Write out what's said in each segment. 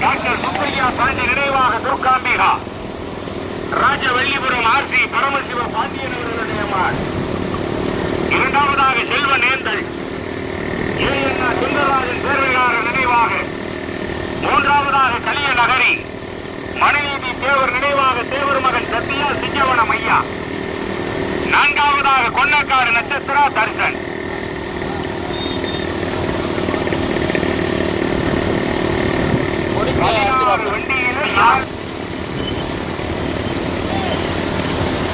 Doctor Subbaiah Pandiya நினைவாக Durgambika Rajavallipuram R C Paramasiva Pandian அவர்களுடைய மான் இரண்டாவதாக செல்வ நேந்தல். ஏஎன்ஆ சுந்தரராஜன் பேரவையாளர் நினைவாக. மூன்றாவதாக கலிய நகரி. மணிநீதி தேவர் நினைவாக தேவர் மகன் சத்யா சிங்கவனம் ஐயா. நான்காவதாக கொன்னக்காடு நட்சத்திரா தர்சன்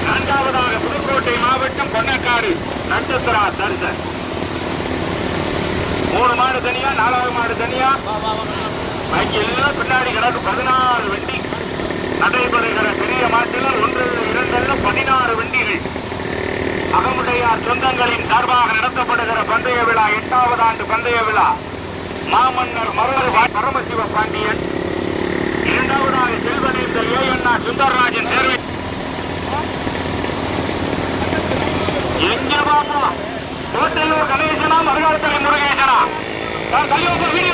இரண்டாவதாக புதுக்கோட்டை மாவட்டம் பொன்னக்காடு. நட்சத்திரா தரிசன். மூணு மாடு தனியா நாலாவது மாடு தனியா? பாக்கி எல்லாம் பின்னாடி கிடக்கு. பதினாறு வண்டி. நடைபெறுகிற பெரிய மாட்டில் ஒன்று இரண்டல்ல பதினாறு வண்டிகள். அகமுடையார் சொந்தங்களின் சார்பாக நடத்தப்படுகிற பந்தய விழா எட்டாவது ஆண்டு பந்தய விழா. மாமன்னர் மரவர் பரமசிவ பாண்டியன் இரண்டாவதாக செல்வனேந்தல் ஏஎன்ஆ சுந்தரராஜன் தேர்வை எங்க கோட்டையூர் கணேசனா மருகாத்தலை முருகேசனா. நான் கலியோகர் வீடியோ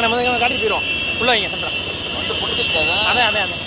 நம்ம காட்டிட்டு போயிடும் உள்ள வைங்க சென்டரா அதான் அதான் அதான்.